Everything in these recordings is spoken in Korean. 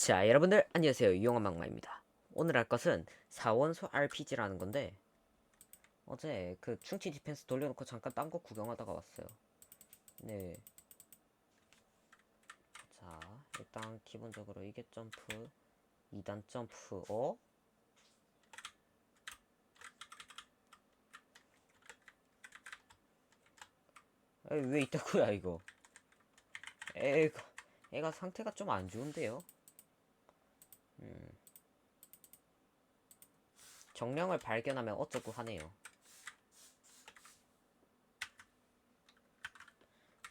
자, 여러분들 안녕하세요. 유용한 막마입니다. 오늘 할 것은 사원소 RPG라는 건데 어제 그 충치 디펜스 돌려놓고 잠깐 딴 거 구경하다가 왔어요. 네. 자, 일단 기본적으로 이게 점프, 2단 점프, 어? 에이, 왜 있다고야 이거? 애가 애가 상태가 좀 안 좋은데요? 음. 정령을 발견하면 어쩌고 하네요.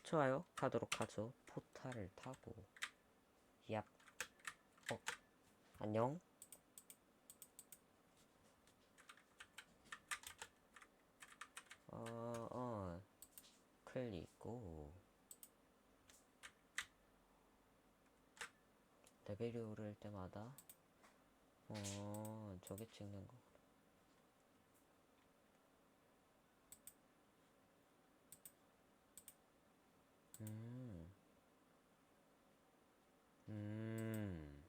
좋아요. 가도록 하죠. 포탈을 타고. 얍. 어. 안녕. 어, 어. 클릭 고. 레벨이 오를 때마다 어 저게 찍는 거 음. 음.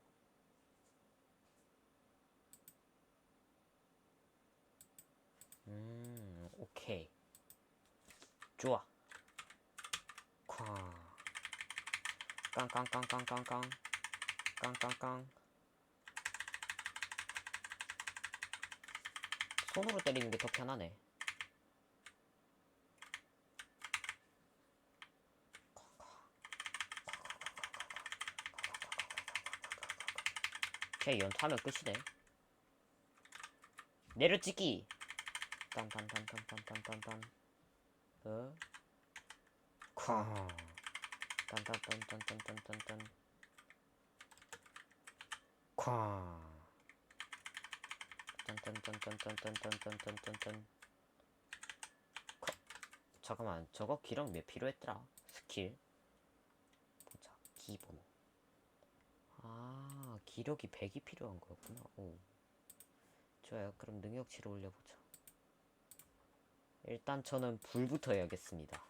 음, 오케이. 좋아. 쾅. 깡깡깡깡깡깡. 깡깡깡 손으로 때리는 게 더 편하네 걔 연타하면 끝이네 내려찍기 딴딴딴딴딴딴딴 어? 쾅 딴딴딴딴딴딴딴 쾅. 짠짠짠짠짠짠짠짠짠짠. 콱. 잠깐만, 저거 기록 몇 필요했더라? 스킬. 보자, 기본. 아, 기력이 100이 필요한 거였구나. 오. 좋아요. 그럼 능력치를 올려보자. 일단 저는 불부터 해야겠습니다.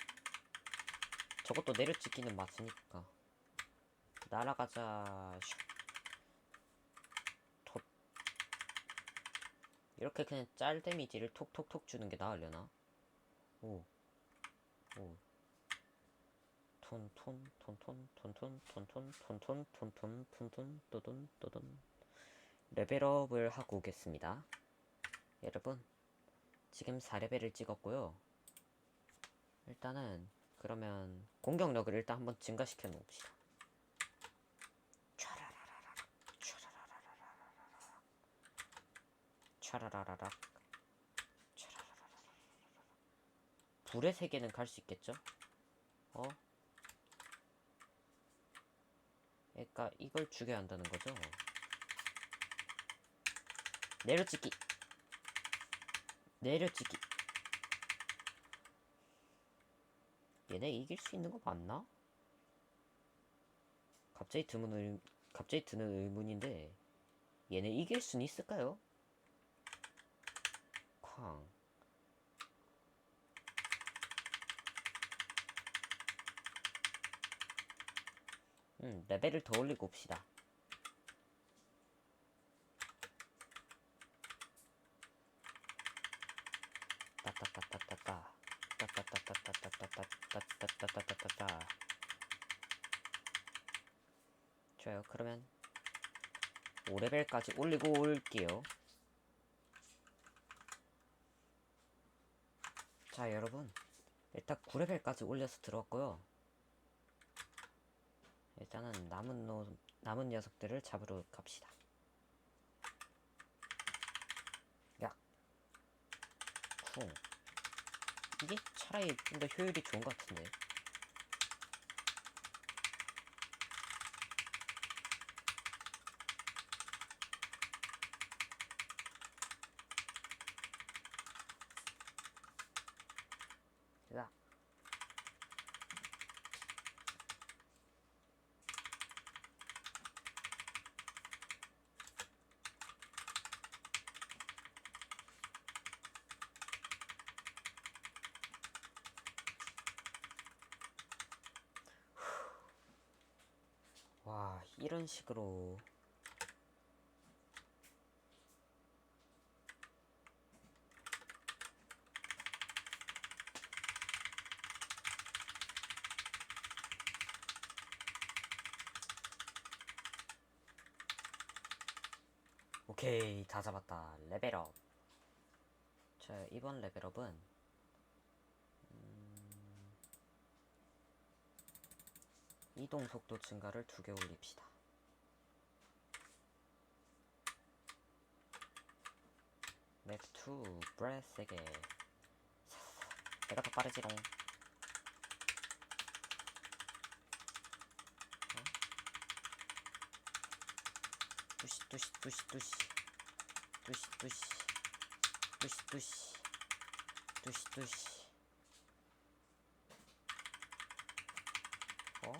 저것도 내려찍기는 맞으니까 날아가자 슉. 톳. 이렇게 그냥 짤 데미지를 톡톡톡 주는 게 나으려나? 오. 오. 톤톤 톤톤 톤톤 톤톤 톤톤 톤톤 톤톤 또돈 또돈 레벨업을 하고 오겠습니다. 여러분 지금 4레벨을 찍었고요. 일단은 그러면 공격력을 일단 한번 증가시켜 놓읍시다. 촤라라라락 불의 세계는 갈 수 있겠죠? 어? 그러니까 이걸 죽여야 한다는 거죠? 내려찍기 내려찍기 얘네 이길 수 있는 거 맞나? 갑자기 드문 의, 갑자기 드는 의문인데 얘네 이길 수는 있을까요? 쾅. 음, 레벨을 더 올리고 옵시다. 레벨까지 올리고 올게요. 자 여러분. 일단 9레벨까지 올려서 들어왔고요. 일단은 남은 노, 남은 녀석들을 잡으러 갑시다. 야. 쿵. 이게 차라리 좀 더 효율이 좋은 것 같은데 식으로 오케이, 다 잡았다. 레벨업. 자, 이번 레벨업은 음, 이동 속도 증가를 두 개 올립시다. 맥2 브레스 세게 내가 더 빠르지롱. 어? 뚜시 뚜시 뚜시 뚜시. 뚜시 뚜시. 뚜시 뚜시. 뚜시 뚜시 어?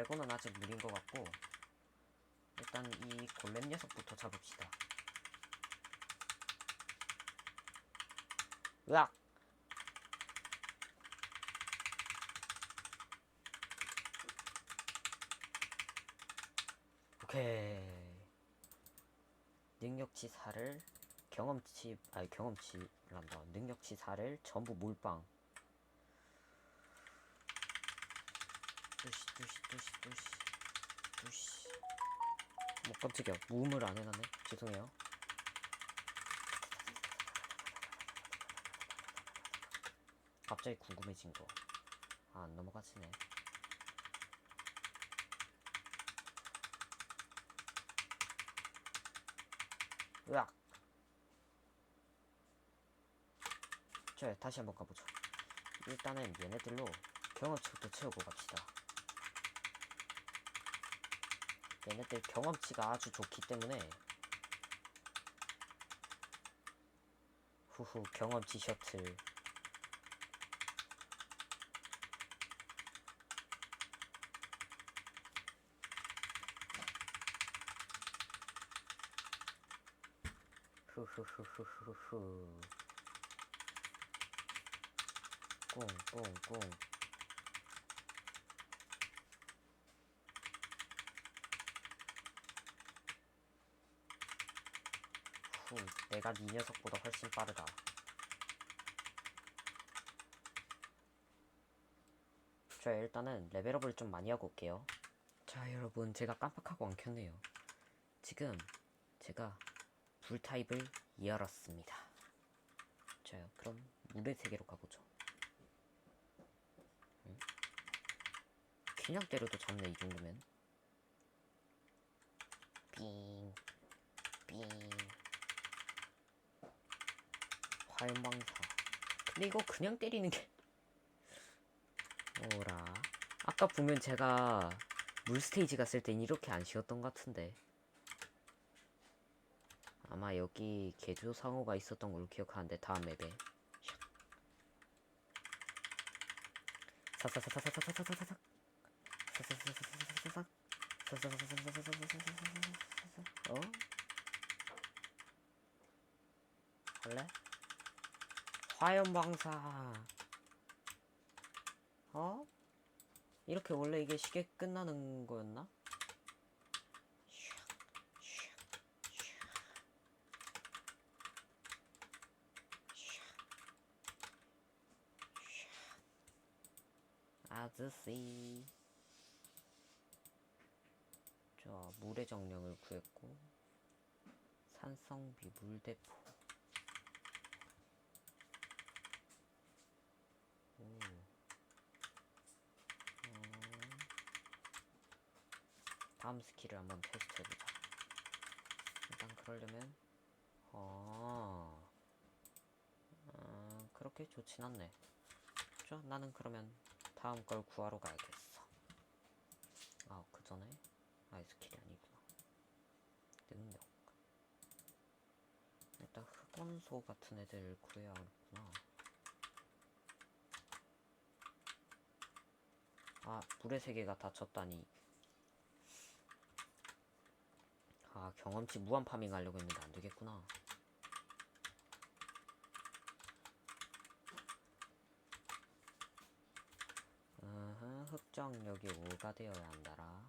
음, 드래곤은 아직 무리인 것 같고 일단 이 골렘 녀석부터 잡읍시다. 으악! 오케이. 능력치 4를 경험치 아니 경험치란다. 능력치 4를 전부 몰빵. 뚜시 뚜시 뚜시 뚜시. 뭐 깜짝이야. 무음을 안 해놨네. 죄송해요. 갑자기 궁금해진 거. 아, 안 넘어가지네. 으악! 자 다시 한번 가보죠. 일단은 얘네들로 경험치부터 채우고 갑시다 얘네들 경험치가 아주 좋기 때문에. 후후 경험치 셔틀. 후후후후후후. 꽁꽁꽁 내가 네 녀석보다 훨씬 빠르다. 자, 일단은 레벨업을 좀 많이 하고 올게요. 자, 여러분, 제가 깜빡하고 안 켰네요. 지금 제가 불 타입을 열었습니다. 자, 그럼 물의 세계로 가보죠. 응? 그냥 때려도 잡네, 이 정도면. 화염방사. 근데 이거 그냥 때리는 게. 오라. 아까 보면 제가 물 스테이지 갔을 땐 이렇게 안 쉬었던 것 같은데. 아마 여기 개조 상호가 있었던 걸로 기억하는데 다음 맵에. 사사사사사사사사사사. 사사사사사사사사. 사사사사사사사사사사. 어? 할래? 화염방사 어? 이렇게 원래 이게 쉽게 끝나는 거였나? 아저씨 자 물의 정령을 구했고 산성비 물대포 다음 스킬을 한번 테스트 해보자. 일단 그러려면 어, 어... 그렇게 좋진 않네. 그죠? 나는 그러면 다음 걸 구하러 가야겠어. 아 그 전에 아이 스킬이 아니구나. 능력. 일단 흑원소 같은 애들 구해야겠구나. 아, 불의 세계가 다쳤다니. 경험치 무한 파밍 하려고 했는데 안되겠구나. 아하 흑정력이 5가 되어야 한다라.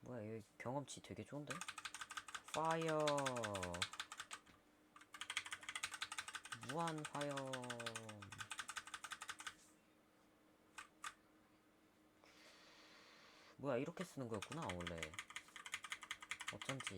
뭐야 여기 경험치 되게 좋은데? 파이어. 무한 화요 이렇게 쓰는 거였구나 원래. 어쩐지.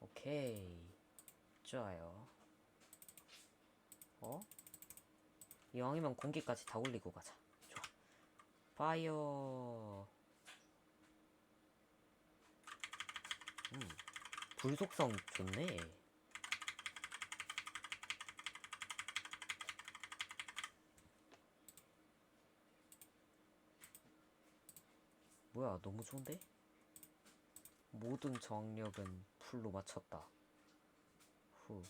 오케이. 좋아요. 이왕이면 공기까지 다 올리고 가자. 좋아. 파이어. 음, 불속성 좋네. 뭐야, 너무 좋은데? 모든 정력은 풀로 맞췄다. 후,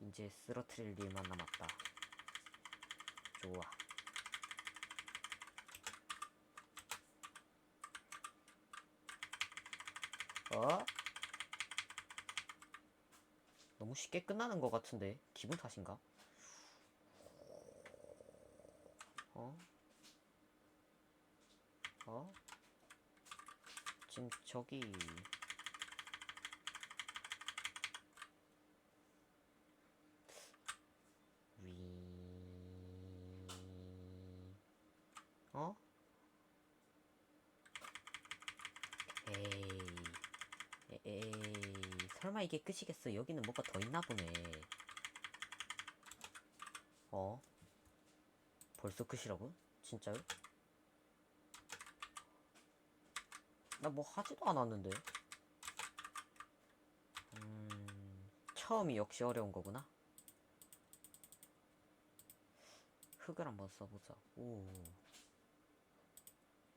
이제 쓰러트릴 일만 남았다. 좋아 어? 너무 쉽게 끝나는 것 같은데 기분 탓인가? 어? 어? 지금 저기 이게 끝이겠어 여기는 뭔가 더 있나보네 어? 벌써 끝이라고? 진짜요? 나 뭐 하지도 않았는데 음... 처음이 역시 어려운 거구나 흙을 한번 써보자 오.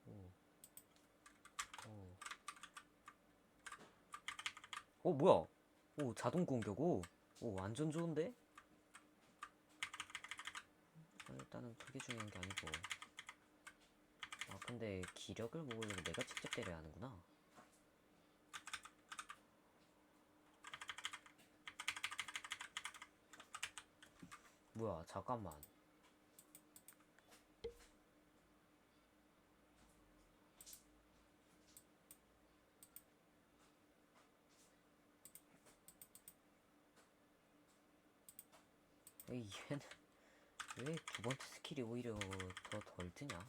오. 오. 어 뭐야 오 자동 공격 오오 완전 좋은데? 아, 일단은 그게 중요한 게 아니고. 아 근데 기력을 모으려면 내가 직접 때려야 하는구나. 뭐야 잠깐만. 얘는 왜 두 번째 스킬이 오히려 더 덜 드냐?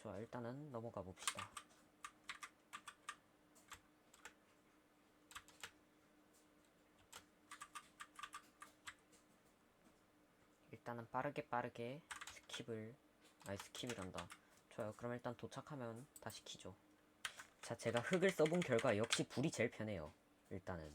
좋아 일단은 넘어가 봅시다. 일단은 빠르게 빠르게 스킵을 아니 스킵이란다. 좋아요. 그럼 일단 도착하면 다시 키죠. 자 제가 흙을 써본 결과 역시 불이 제일 편해요. 일단은.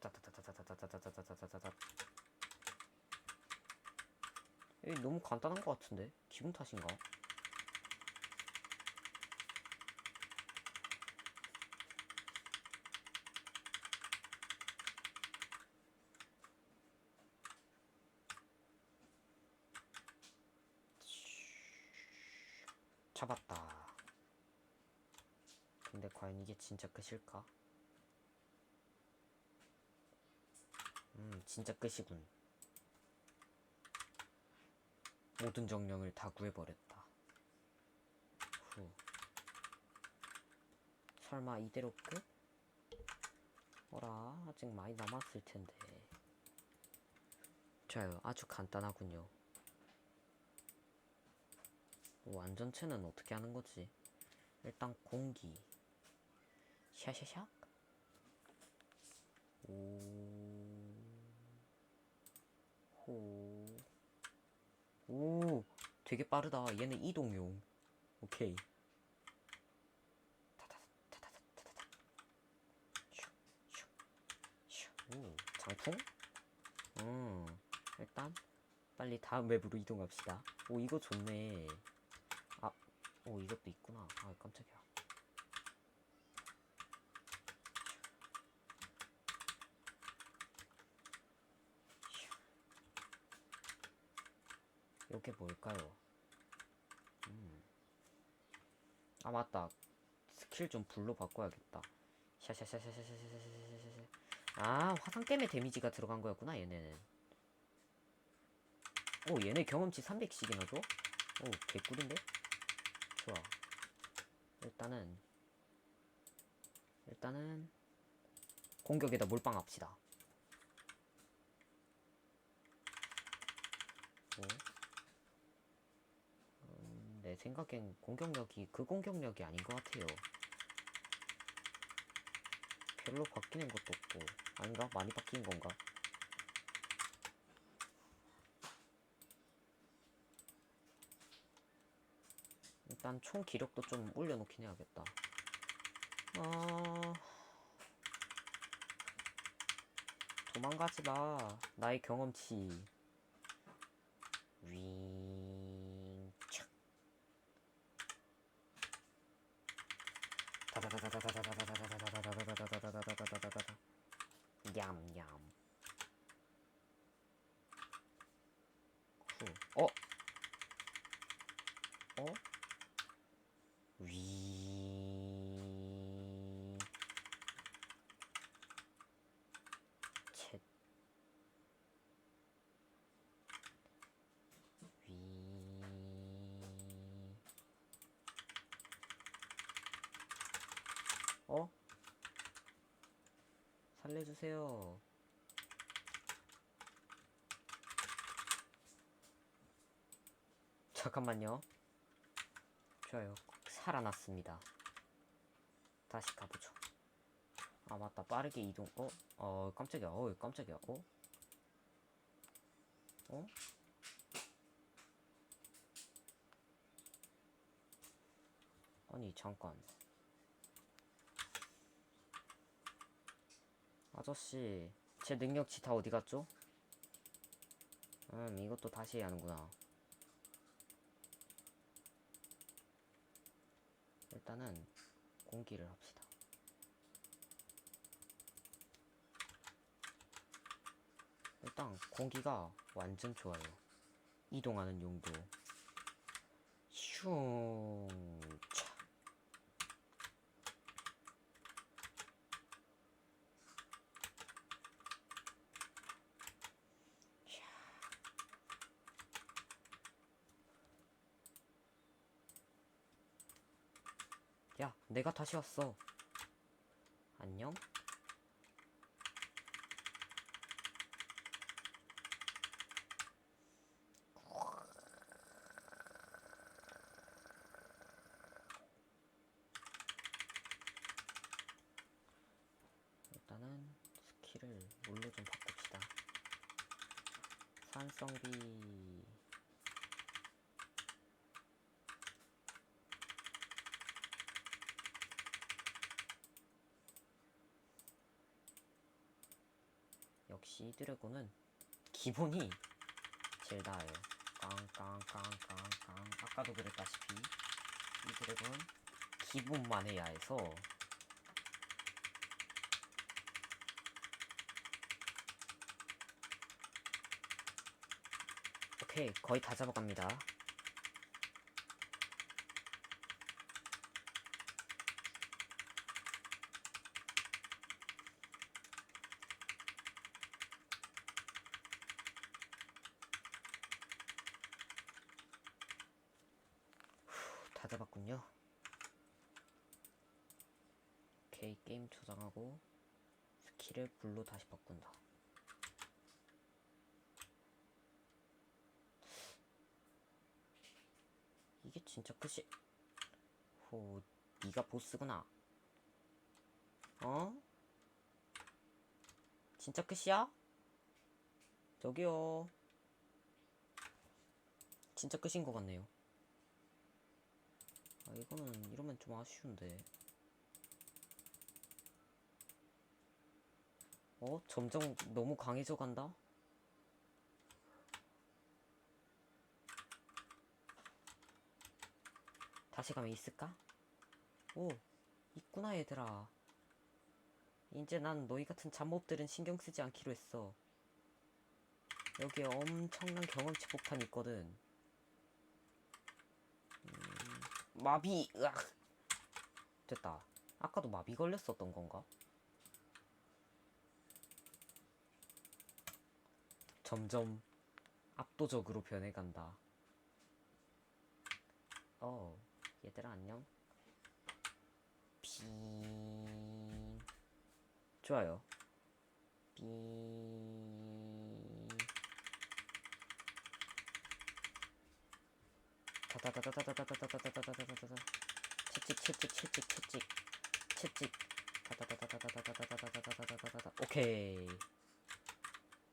타타타타타타타타타타타타타. 이 너무 간단한 것 같은데? 기분 탓인가? 잡았다. 근데 과연 이게 진짜 끝일까? 진짜 끝이군. 모든 정령을 다 구해버렸다. 후. 설마 이대로 끝? 어라, 아직 많이 남았을 텐데. 자요, 아주 간단하군요. 뭐 완전체는 어떻게 하는 거지? 일단 공기. 샤샤샥? 오. 오. 오, 되게 빠르다. 얘는 이동용. 오케이. 오, 장풍? 음, 일단 빨리 다음 맵으로 이동합시다. 오, 이거 좋네. 아, 오, 이것도 있구나. 그게 보일까요? 음. 아 맞다 스킬 좀 불로 바꿔야겠다 샤샤샤샤샤샤샤샤샤 아 화상 때문에 데미지가 들어간 거였구나 얘네는 오 얘네 경험치 300씩이나 줘? 오 개꿀인데? 좋아 일단은 일단은 공격에다 몰빵합시다 생각엔 공격력이 그 공격력이 아닌 것 같아요. 별로 바뀌는 것도 없고 아닌가? 많이 바뀐 건가? 일단 총 기력도 좀 올려놓긴 해야겠다. 아... 도망가지 마. 나의 경험치. 살려주세요. 잠깐만요. 좋아요. 살아났습니다. 다시 가보죠. 아, 맞다. 빠르게 이동. 어? 어, 깜짝이야. 어, 깜짝이야. 어? 어? 아니, 잠깐. 아저씨, 제 능력치 다 어디 갔죠? 음, 이것도 다시 해야 하는구나. 일단은 공기를 합시다. 일단 공기가 완전 좋아요. 이동하는 용도. 슝. 차. 야, 내가 다시 왔어. 안녕? 일단은 스킬을 뭘로 좀 바꿉시다. 산성비. 드래곤은 기본이 제일 나아요. 깡깡깡깡깡 아까도 그랬다시피 이 드래곤은 기본만 해야 해서 오케이 거의 다 잡아갑니다. 잡았군요. 오케이 게임 저장하고 스킬을 불로 다시 바꾼다 이게 진짜 끝이 호 네가 보스구나 어? 진짜 끝이야? 저기요 진짜 끝인 것 같네요 아 이거는 이러면 좀 아쉬운데 어? 점점 너무 강해져 간다? 다시 가면 있을까? 오, 있구나 얘들아. 이제 난 너희 같은 잡몹들은 신경 쓰지 않기로 했어. 여기에 엄청난 경험치 폭탄이 있거든. 음, 마비, 으악! 됐다. 아까도 마비 걸렸었던 건가? 점점 압도적으로 변해간다. 어, 얘들아 안녕. 빙. 좋아요. 빙. 다다다다다다다다다다다다다다다. 채찍 채찍 채찍 채찍 채찍. 다다다다다다다다다다다다다다다. 오케이.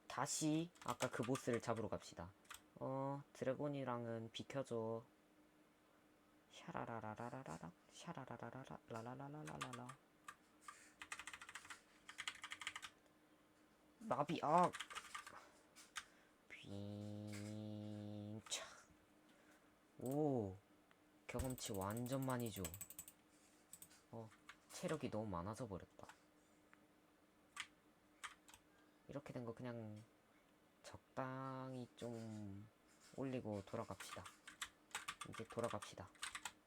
다시 아까 그 보스를 잡으러 갑시다. 어, 드래곤이랑은 비켜줘. 샤라라라라라라 샤라라라라라 라라라라라라 나비 아 빙차 오 경험치 완전 많이 줘. 어 체력이 너무 많아져 버렸다. 이렇게 된 거 그냥 적당히 좀 올리고 돌아갑시다. 이제 돌아갑시다.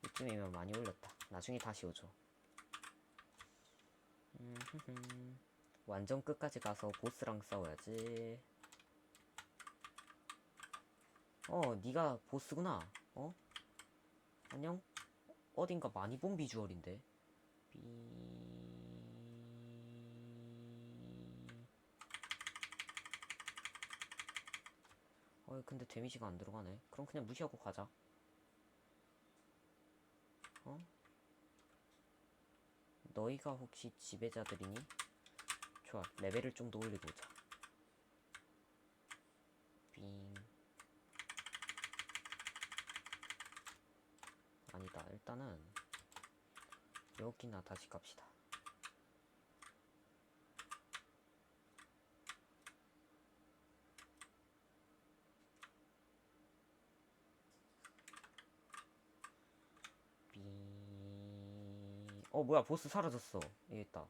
이쯤이면 많이 올렸다. 나중에 다시 오죠. 완전 끝까지 가서 보스랑 싸워야지. 어, 네가 보스구나. 어? 안녕? 어딘가 많이 본 비주얼인데. 비... 어, 근데 데미지가 안 들어가네. 그럼 그냥 무시하고 가자. 어? 너희가 혹시 지배자들이니? 좋아, 레벨을 좀 더 올리고 오자. 빙. 일단은 여기나 다시 갑시다. 빙. 어, 뭐야, 보스 사라졌어. 여기 있다.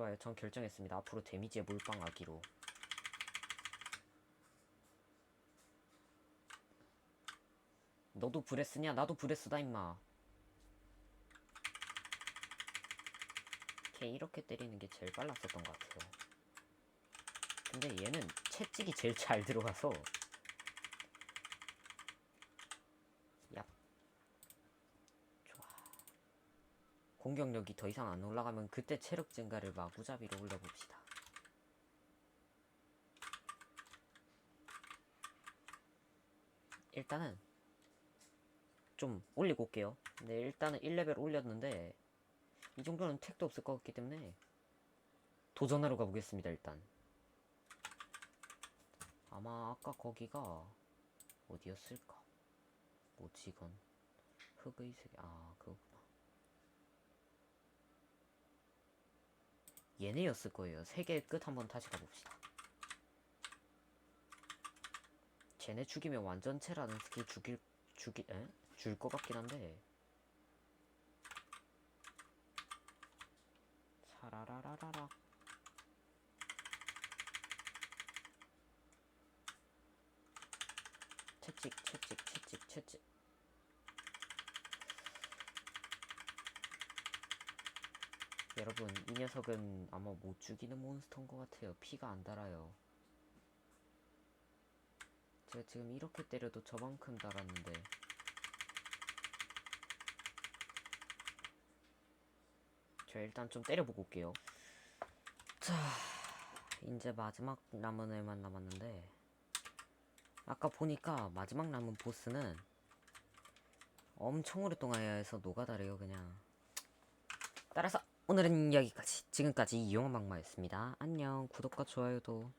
좋아요. 전 결정했습니다. 앞으로 데미지에 몰빵하기로. 너도 브레스냐? 나도 브레스다, 임마. 걔 이렇게 때리는 게 제일 빨랐었던 것 같아요. 근데 얘는 채찍이 제일 잘 들어가서 얍 좋아 공격력이 더 이상 안 올라가면 그때 체력 증가를 마구잡이로 올려봅시다. 일단은 좀 올리고 올게요. 네 일단은 1레벨 올렸는데 이 정도는 택도 없을 것 같기 때문에 도전하러 가보겠습니다 일단. 아마 아까 거기가 어디였을까? 흙의 세계 아 그거구나 얘네였을 거예요. 세계의 끝 한번 다시 가봅시다. 쟤네 죽이면 완전체라는 스킬 죽일 죽이 에? 줄 것 같긴 한데. 사라라라라라. 채찍 채찍 채찍 채찍 여러분 이 녀석은 아마 못 죽이는 몬스터인 것 같아요. 피가 안 달아요. 제가 지금 이렇게 때려도 저만큼 달았는데. 저 일단 좀 때려보고 올게요. 자 이제 마지막 남은 애만 남았는데. 아까 보니까 마지막 남은 보스는 엄청 오랫동안 해야 해서 노가다래요 그냥 오늘은 여기까지. 지금까지 이용한 막마였습니다. 안녕. 구독과 좋아요도